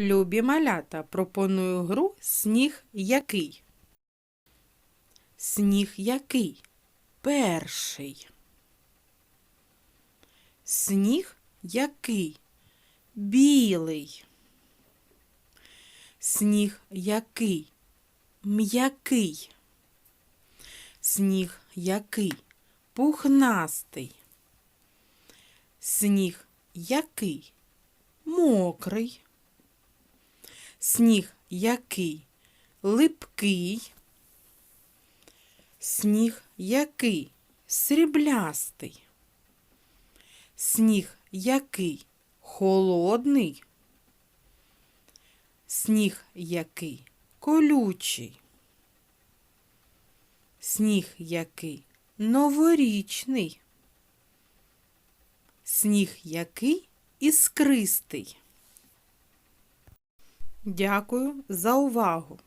Любі малята, пропоную гру сніг який. Сніг який? Перший. Сніг який? Білий. Сніг який? М'який. Сніг який? Пухнастий. Сніг який? Мокрий. Сніг який? Липкий. Сніг який? Сріблястий. Сніг який? Холодний. Сніг який? Колючий. Сніг який? Новорічний. Сніг який? Іскристий. Дякую за увагу!